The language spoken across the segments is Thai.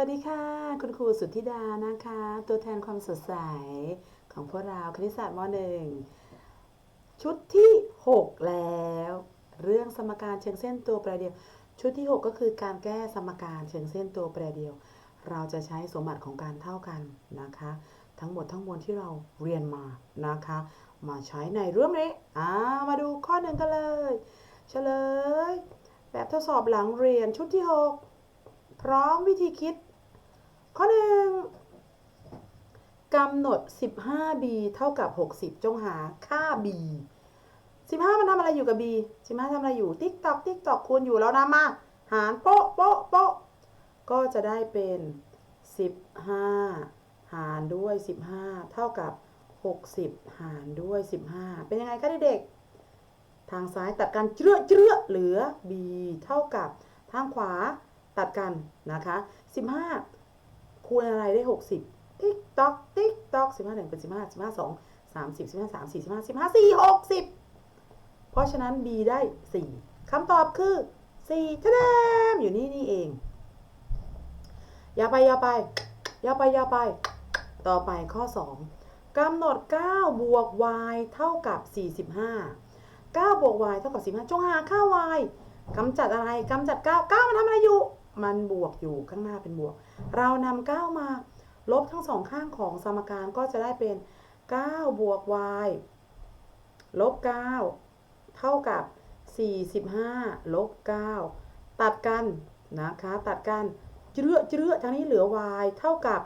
วัสดีค่ะ คุณครูสุทธิดานะคะ ตัวแทนความสดใสของพวกเราคณิตศาสตร์ม .1 ชุดที่ 6 แล้ว เรื่องสมการเชิงเส้นตัวแปรเดียว ชุดที่ 6 ก็คือการแก้สมการเชิงเส้นตัวแปรเดียว เราจะใช้สมบัติของการเท่ากันนะคะ ทั้งหมดทั้งมวลที่เราเรียนมานะคะ มาใช้ในเรื่องนี้อ่ามาดูข้อหนึ่งกันเลยเฉลย แบบทดสอบหลังเรียนชุดที่ 6พร้อมวิธีคิด ข้อหนึ่งกำหนด 15b เท่ากับ 60 จงหาค่า b 15 มันทำอะไรอยู่กับ b 15ทำอะไรอยู่ ติ๊กตอก ติ๊กตอกคูณอยู่แล้วนำมา หารโป๊ะโป๊ะโป๊ะก็จะได้เป็น 15 หารด้วย 15 เท่ากับ 60 หารด้วย 15 เป็นยังไงคะเด็กๆ ทางซ้ายตัดกันเจื้อเจือเหลือ b เท่ากับ ทางขวาตัดกันนะคะ 15 คูณอะไรได้ 60 ติ๊กตอก ติ๊กตอก15หนึ่งเป็น15 15 2 30 15 3 4 15 15 4 60เพราะฉะนั้น b ได้4คำตอบคือ4ทะเดมอยู่นี่นี่เอง อย่าไปอย่าไปอย่าไปอย่าไป ต่อไปข้อ2กำหนด 9 บวก y เท่ากับ 45 9 บวก y เท่ากับ15จงหาค่า y กำจัดอะไร กำจัด 9 9 มันทำอะไรอยู่ มันบวกอยู่ข้างหน้าเป็นบวก เรานำ9มาลบทั้งสองข้างของสมการก็จะได้เป็น9บวก y ลบ9เท่ากับ 45ลบ9ตัดกันนะคะ ตัดกันเจื้อเจื้อทางนี้เหลือ y เท่ากับ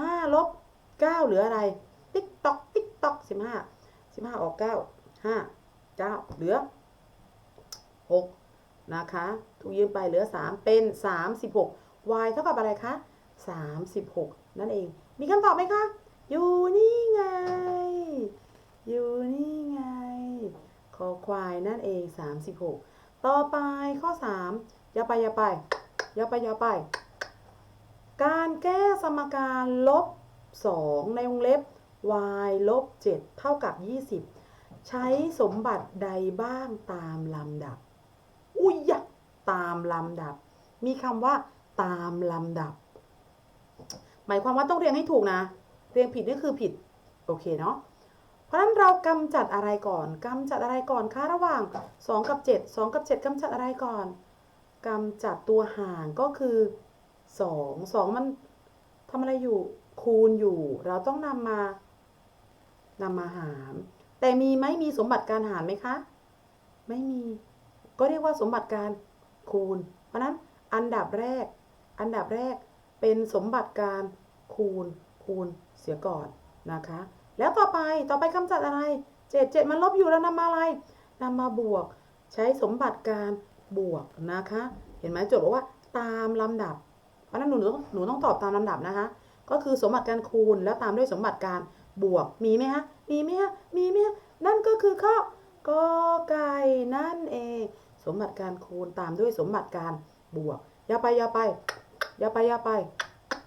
45ลบ9เหลืออะไร ติ๊กตอก ติ๊กตอก 15 15 ออก 9 5 9 เหลือ 6 นะคะถูกยืมไปเหลือ 3 เป็น 36 y เท่ากับอะไรคะ 36 นั่นเอง มีคำตอบไหมคะ อยู่นี่ไง อยู่นี่ไง คอควายนั่นเอง 36 ต่อไปข้อ 3 อย่าไปอย่าไปอย่าไปอย่าไป การแก้สมการลบ 2 ในวงเล็บ y ลบ 7 เท่ากับ 20 ใช้สมบัติใดบ้างตามลำดับ ตามลำดับ มีคำว่า ตามลำดับ หมายความว่าต้องเรียงให้ถูกนะ เรียงผิดนี่คือผิด โอเคเนาะเพราะฉะนั้นเรากำจัดอะไรก่อนกำจัดอะไรก่อนคะระหว่าง 2 กับ 7 2 กับ 7กำจัดอะไรก่อนกำจัดตัวห่างก็คือ 2 2 มันทำอะไรอยู่คูณอยู่ เราต้องนำมานำมาหาร แต่มีไหมมีสมบัติการหารไหมคะ ไม่มี ก็เรียกว่าสมบัติการ คูณ เพราะนั้นอันดับแรก อันดับแรกเป็นสมบัติการคูณคูณเสียก่อนนะคะ แล้วต่อไปต่อไปกำจัดอะไรเจ็ดเจ็ดมันลบอยู่แล้วนำมาอะไรนำมาบวก ใช้สมบัติการบวกนะคะ เห็นไหมโจทย์บอกว่าตามลำดับ เพราะนั้นหนูหนูต้องหนูต้องตอบตามลำดับนะคะ ก็คือสมบัติการคูณแล้วตามด้วยสมบัติการบวกมีไหมฮะมีไหมฮะมีไหมฮะนั่นก็คือข้อกอไก่นั่นเอง สมบัติการคูณตามด้วยสมบัติการบวกอย่าไปอย่าไปอย่าไปอย่าไป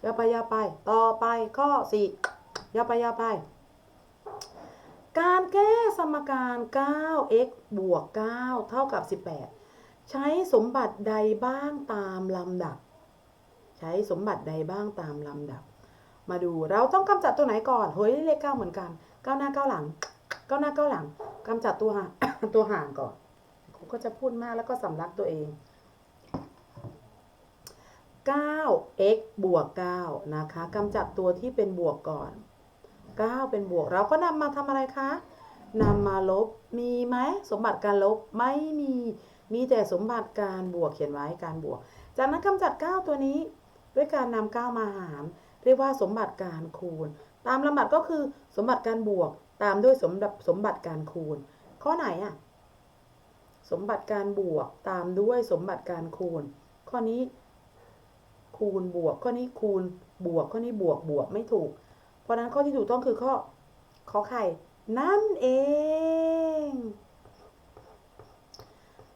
อย่าไปอย่าไป ต่อไปข้อสี่อย่าไปอย่าไป การแก้สมการ 9x บวก 9 เท่ากับ 18 ใช้สมบัติใดบ้างตามลำดับ ใช้สมบัติใดบ้างตามลำดับ มาดูเราต้องกำจัดตัวไหนก่อน เฮ้ยเลขเก้าเหมือนกันก้าหน้าก้าหลังก้าหน้าก้าหลังกำจัดตัวห่างตัวห่างก่อน ก็จะพูดมากแล้วก็สำลักตัวเอง 9x บวก 9 นะคะกำจัดตัวที่เป็นบวกก่อน 9 เป็นบวกเราก็นำมาทำอะไรคะนำมาลบมีไหมสมบัติการลบไม่มีมีแต่สมบัติการบวกเขียนไว้การบวก จากนั้นกำจัด 9 ตัวนี้ ด้วยการนำ9มาหาร เรียกว่าสมบัติการคูณ ตามลำดับก็คือสมบัติการบวก ตามด้วยสมบัติสมบัติการคูณ ข้อไหนอะ สมบัติการบวกตามด้วยสมบัติการคูณ ข้อนี้ คูณบวก ข้อนี้คูณบวก ข้อนี้บวกบวกไม่ถูก เพราะนั้นข้อที่ถูกต้องคือข้อขอไข่นั่นเอง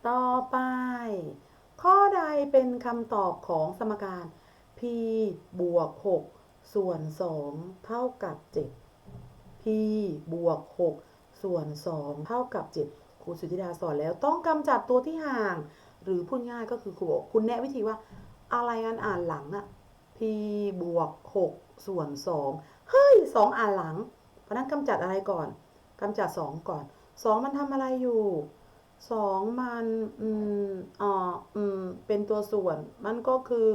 ต่อไป ข้อใดเป็นคำตอบของสมการ p บวก 6 ส่วน 2 เท่ากับ 7 p บวก 6 ส่วน 2 เท่ากับ 7 รูสุธิดาสอนแล้วต้องกำจัดตัวที่ห่าง หรือพูดง่ายก็คือครูบอกคุณแนะวิธีว่า อะไรกันอ่านหลังอะ p p บวก6ส่วน2เฮ้ย2อ่านหลัง เพราะนั้นกำจัดอะไรก่อนกำจัด 2 ก่อน 2 มันทำอะไรอยู่ 2 มันอืมอ่ออืมเป็นตัวส่วน มันก็คือ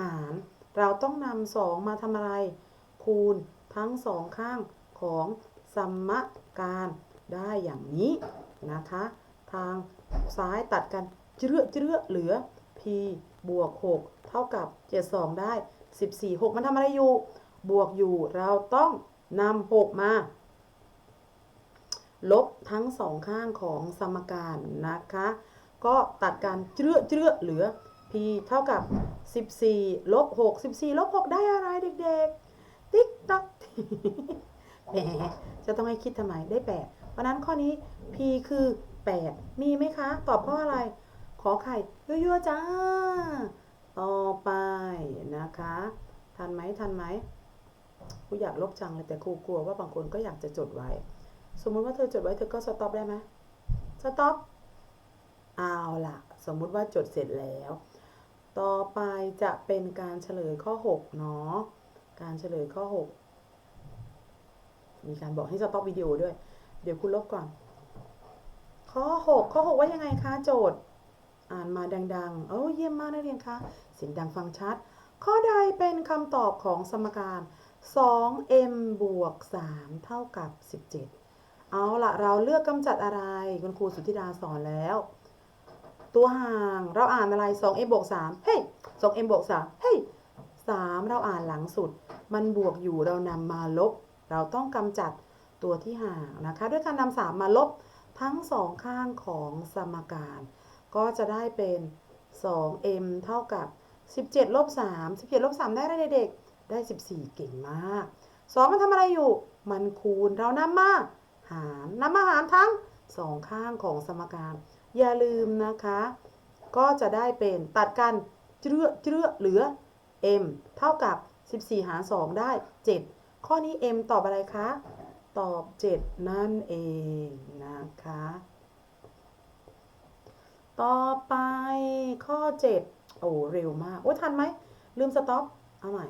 หาร เราต้องนำสองมาทำอะไร คูณทั้งสองข้างของสมการได้อย่างนี้ นะคะ ทางซ้ายตัดกันเจื้อเจื้อเหลือ p บวก 6 เท่ากับ 72 ได้ 14 6 มันทำอะไรอยู่ บวกอยู่เราต้องนำ6มา ลบทั้งสองข้างของสมการนะคะ ก็ตัดกันเจื้อเจื้อเหลือ p เท่ากับ 14 ลบ 6 14 ลบ 6 ได้อะไรเด็กๆ ติ๊กตักแหมจะต้องให้คิดทำไมได้ 8 ราะนั้นข้อนี้ p คือ 8 มีไหมคะ ตอบข้ออะไร ขอไข่ยั่วๆจ้า ต่อไปนะคะ ทันไหมทันไหมครูอยากลบจังเลยแต่ครูกลัวว่าบางคนก็อยากจะจดไว้ สมมุติว่าเธอจดไว้เธอก็สต็อปได้ไหมสต็อปเอาล่ะ สมมุติว่าจดเสร็จแล้ว ต่อไปจะเป็นการเฉลยข้อ 6 เนาะ การเฉลยข้อ 6 มีการบอกให้สต็อปวิดีโอด้วย เดี๋ยวคุณลบก่อน ข้อ 6 ข้อ 6 ว่ายังไงคะโจทย์ อ่านมาดังๆ โอ้เยี่ยมมากนักเรียนคะเสียงดังฟังชัด ข้อใดเป็นคำตอบของสมการ 2m บวก 3 เท่ากับ 17 เอาละเราเลือกกำจัดอะไร คุณครูสุธิดาสอนแล้ว ตัวห่างเราอ่านอะไร 2m บวก 3 เฮ้ย 2m บวก 3 เฮ้ย 3 เราอ่านหลังสุด มันบวกอยู่เรานำมาลบ เราต้องกำจัด ตัวที่ห่างนะคะ ด้วยการนำ3มาลบทั้งสองข้างของสมการ ก็จะได้เป็น 2m เท่ากับ 17ลบ3 17ลบ3ได้อะไรเด็กๆได้ 14 เก่งมาก 2 มันทำอะไรอยู่ มันคูณเรานำมาหารนำมาหารทั้งสองข้างของสมการ อย่าลืมนะคะ ก็จะได้เป็นตัดกันเจื้อเจื้อเหลือ m เท่ากับ 14 หาร 2 ได้ 7 ข้อนี้ m ตอบอะไรคะ ตอบ 7 นั่นเองนะคะ ต่อไปข้อ 7 โอ้เร็วมาก โอ้ทันไหม ลืมสต็อป เอาใหม่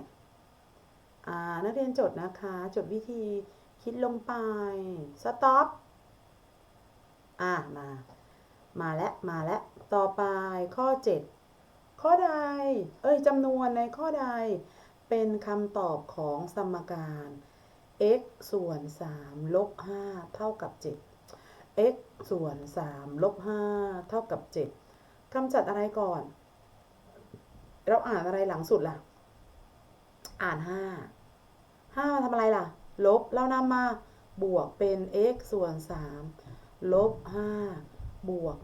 อ่า นักเรียนจดนะคะ จดวิธีคิดลงไป สต็อป อ่า มา มาแล้ว มาแล้ว ต่อไปข้อ 7 ข้อใด เอ้ยจำนวนในข้อใดเป็นคำตอบของสมการ x ส่วน 3 ลบ 5 เท่ากับ 7 x ส่วน 3 ลบ 5 เท่ากับ7กำจัดอะไรก่อน เราอ่านอะไรหลังสุดล่ะ อ่าน 5 5มาทำอะไรล่ะ ลบเรานำมาบวกเป็น x ส่วน 3 ลบ 5 บวก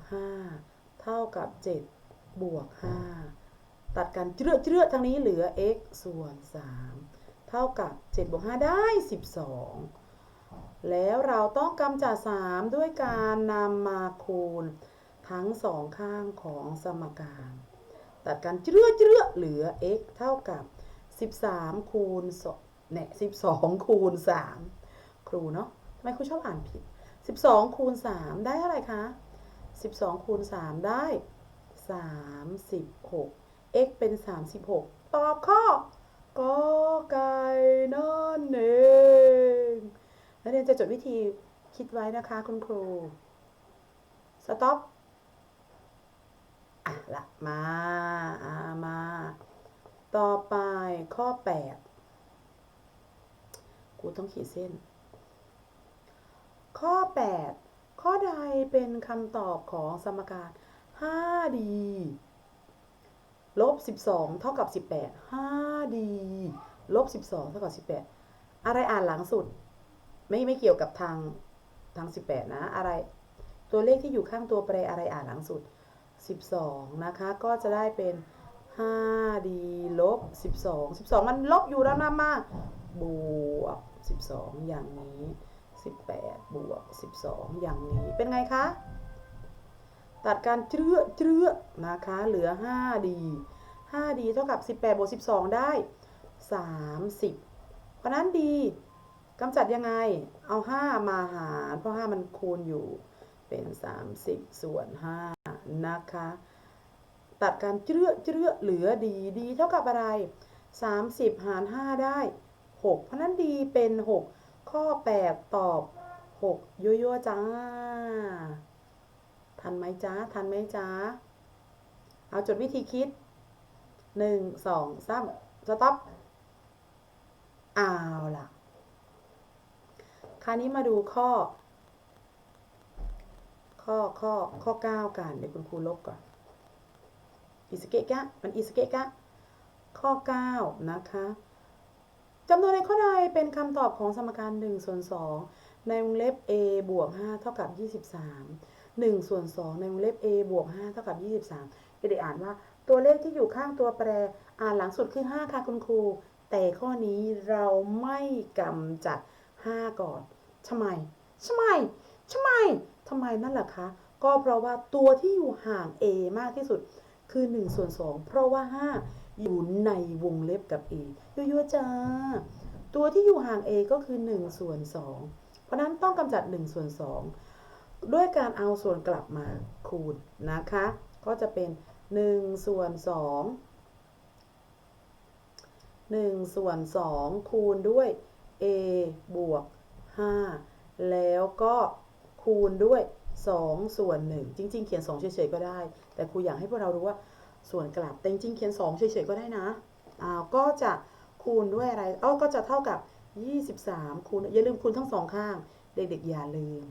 5 เท่ากับ 7 บวก 5 ตัดกันเจื้อเจื้อทางนี้เหลือ x ส่วน 3 ท่ากับ7บวก5ได้ 12 แล้วเราต้องกำจัด3ด้วยการนำมาคูณทั้งสองข้างของสมการตัดกันเจื้อเจื้อเหลือ x เท่ากับ 13 คูณ2เนี่ย12 คูณ 3 ครูเนาะทำไมครูชอบอ่านผิด 12 คูณ 3 ได้เท่าไหร่คะ 12 คูณ 3 ได้ 36 x เป็น 36 ตอบข้อกอไก่ ยนจะจดวิธีคิดไว้นะคะคุณครู สต็อปอะละมาอามา ต่อไปข้อ 8 กูต้องขีดเส้น ข้อ 8 ข้อใดเป็นคำตอบของสมการ 5d ลบ 12 เท่ากับ 18 5d ลบ 12 เท่ากับ 18 อะไรอ่านหลังสุด ไม่ไม่เกี่ยวกับทางทาง 18 นะ อะไร ตัวเลขที่อยู่ข้างตัวแปรอะไรอ่านหลังสุด 12 นะคะ ก็จะได้เป็น 5d ลบ 12 12 มันลบอยู่แล้วนำมาก บวก 12 อย่างนี้ 18 บวก 12 อย่างนี้ เป็นไงคะ ตัดการเจื้อเจื้อนะคะ เหลือ 5d 5d เท่ากับ 18 บวก 12 ได้ 30 เพราะนั้น d กำจัดยังไง เอา 5 มาหาร เพราะ 5 มันคูณอยู่เป็น 30 ส่วน 5 นะคะ ตัดการเจื้อเจื้อเหลือ d d เท่ากับอะไร 30 หาร 5 ได้ 6 เพราะนั้นดีเป็น 6 ข้อ 8 ตอบ 6 ยั่วๆจ้า ทันไหมจ้า ทันไหมจ้า เอาจดวิธีคิด 1 2 3 สต็อปเอาล่ะ คราวนี้มาดูข้อ ข้อข้อข้อ9กันเดี๋ยวคุณครูลบก่อนอิสเกะกะมันอิสเกะกะข้อ 9 นะคะจำนวนในข้อใดเป็นคำตอบของสมการ1ส่วน2ในวงเล็บ a บวก5เท่ากับ 23 1ส่วน2ในวงเล็บ a บวก5เท่ากับ 23เด็กๆอ่านว่าตัวเลขที่อยู่ข้างตัวแปร อ่านหลังสุดคือ 5 ค่ะคุณครู แต่ข้อนี้เราไม่กำจัด 5 ก่อน ทำไมทำไมทำไมทำไมนั่นแหละคะ ก็เพราะว่าตัวที่อยู่ห่าง a มากที่สุดคือ1ส่วน2เพราะว่า 5 อยู่ในวงเล็บกับ a ยั่วๆจ้า ตัวที่อยู่ห่าง a ก็คือ1ส่วน2เพราะนั้นต้องกำจัด1ส่วน2ด้วยการเอาส่วนกลับมาคูณนะคะ ก็จะเป็น1ส่วน2 1ส่วน2คูณด้วย a บวก 5 แล้วก็คูณด้วย 2 ส่วน 1 จริง ๆ เขียน 2 เฉยๆก็ได้ แต่ครูอยากให้พวกเรารู้ว่าส่วนกลับแต่จริงๆเขียน 2 เฉยๆก็ได้นะอ้าวก็จะคูณด้วยอะไรอ้อก็จะเท่ากับ 23 คูณอย่าลืมคูณทั้งสองข้าง เด็กๆอย่าลืม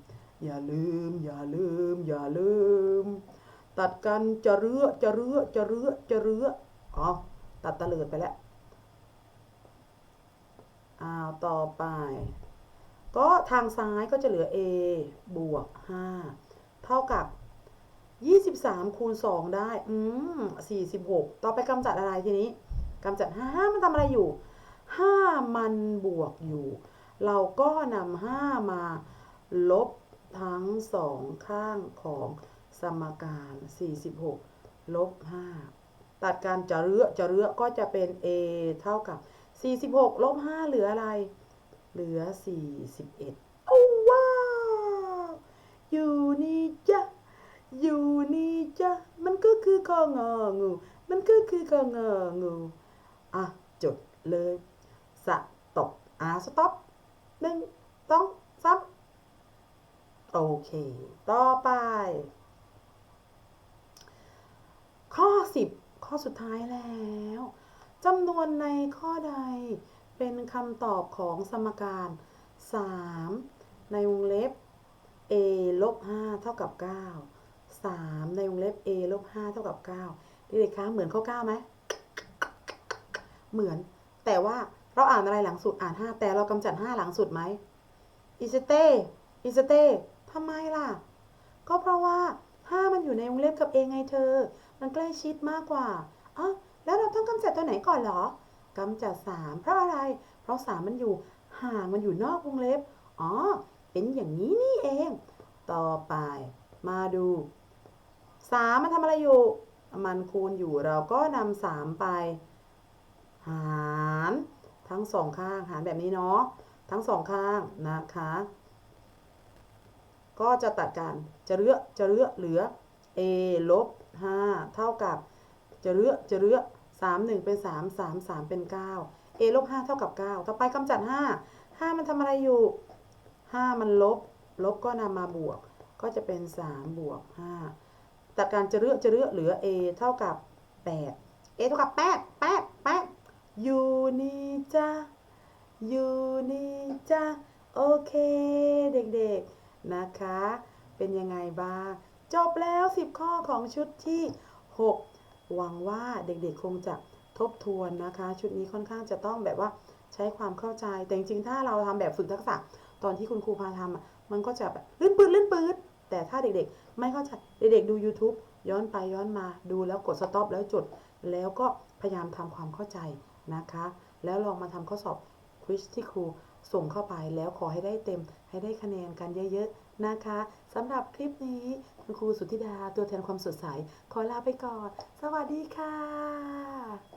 อย่าลืม อย่าลืม อย่าลืม ตัดกันจะเรือจะเรือจะเรือจะเรืออ๋อตัดตะเลิดไปแล้วอ้าวต่อไป ก็ทางซ้ายก็จะเหลือ a บวก 5 เท่ากับ 23 คูณ 2 ได้ อืม 46 ต่อไปกำจัดอะไรทีนี้กำจัด 5 มันทำอะไรอยู่ 5 มันบวกอยู่ เราก็นำ5มาลบทั้งสองข้างของสมการ 46 ลบ 5 ตัดการจะเรื้อจะเรื้อก็จะเป็น a เท่ากับ 46 ลบ 5 เหลืออะไร เหลือ41โอ้ว้าวอยู่นี่จ้ะอยู่นี่จ้ะมันก็คือคององู มันก็คือคององูอะจดเลยสต็อปอะสต็อปหนึ่งสองสามโอเค ต่อไป ข้อ10ข้อสุดท้ายแล้วจำนวนในข้อใด เป็นคำตอบของสมการ 3 ในวงเล็บ a ลบ5เท่ากับ 9 3 ในวงเล็บ a ลบ5เท่ากับ 9 เด็กๆคะเหมือนข้อ9ไหม เหมือน แต่ว่าเราอ่านอะไรหลังสุดอ่าน 5 แต่เรากำจัด 5 หลังสุดไหมอิสเต้อิสเต้ทำไมล่ะ ก็เพราะว่า 5 มันอยู่ในวงเล็บกับ a ไงเธอ มันใกล้ชิดมากกว่าอ๋อแล้วเราต้องกำจัดตัวไหนก่อนเหรอ กำจัด 3 เพราะอะไร เพราะ 3 มันอยู่ห่างมันอยู่นอกวงเล็บ อ๋อ เป็นอย่างนี้นี่เอง ต่อไปมาดู 3 มันทำอะไรอยู่ มันคูณอยู่เราก็นำ3ไป หารทั้งสองข้างหารแบบนี้เนาะ ทั้งสองข้างนะคะ ก็จะตัดกัน จะเลือกจะเลือกเหลือ a ลบ5เท่ากับ จะเลือกจะเลือก 3 1 เป็น 3 3 3 เป็น 9 a ลบ5เท่ากับ 9 ต่อไปกำจัด 5 5 มันทำอะไรอยู่ 5 มันลบ ลบก็นำมาบวก ก็จะเป็น 3 บวก5ตัดการจะเลือกจะเลือกเหลือ a เท่ากับ 8 a เท่ากับ 8 8 8 อยู่นี่จ้าอยู่นี่จ้าโอเค เด็กๆ นะคะ เป็นยังไงบ้าง จบแล้ว 10 ข้อของชุดที่ 6 หวังว่าเด็กๆคงจะทบทวนนะคะ ชุดนี้ค่อนข้างจะต้องแบบว่าใช้ความเข้าใจ แต่จริงๆถ้าเราทำแบบฝึกทักษะ ตอนที่คุณครูพาทำมันก็จะแบบลื่นปืดลื่นปืดแต่ถ้าเด็กๆ ไม่เข้าใจเด็กๆดู YouTube ย้อนไปย้อนมาดูแล้วกดสต็อปแล้วจด แล้วก็พยายามทำความเข้าใจนะคะ แล้วลองมาทำข้อสอบควิสที่ครูส่งเข้าไปแล้วขอให้ได้เต็มให้ได้คะแนนกันเยอะๆนะคะสำหรับคลิปนี้ คุณครูสุธิดาตัวแทนความสดใส ขอลาไปก่อน สวัสดีค่ะ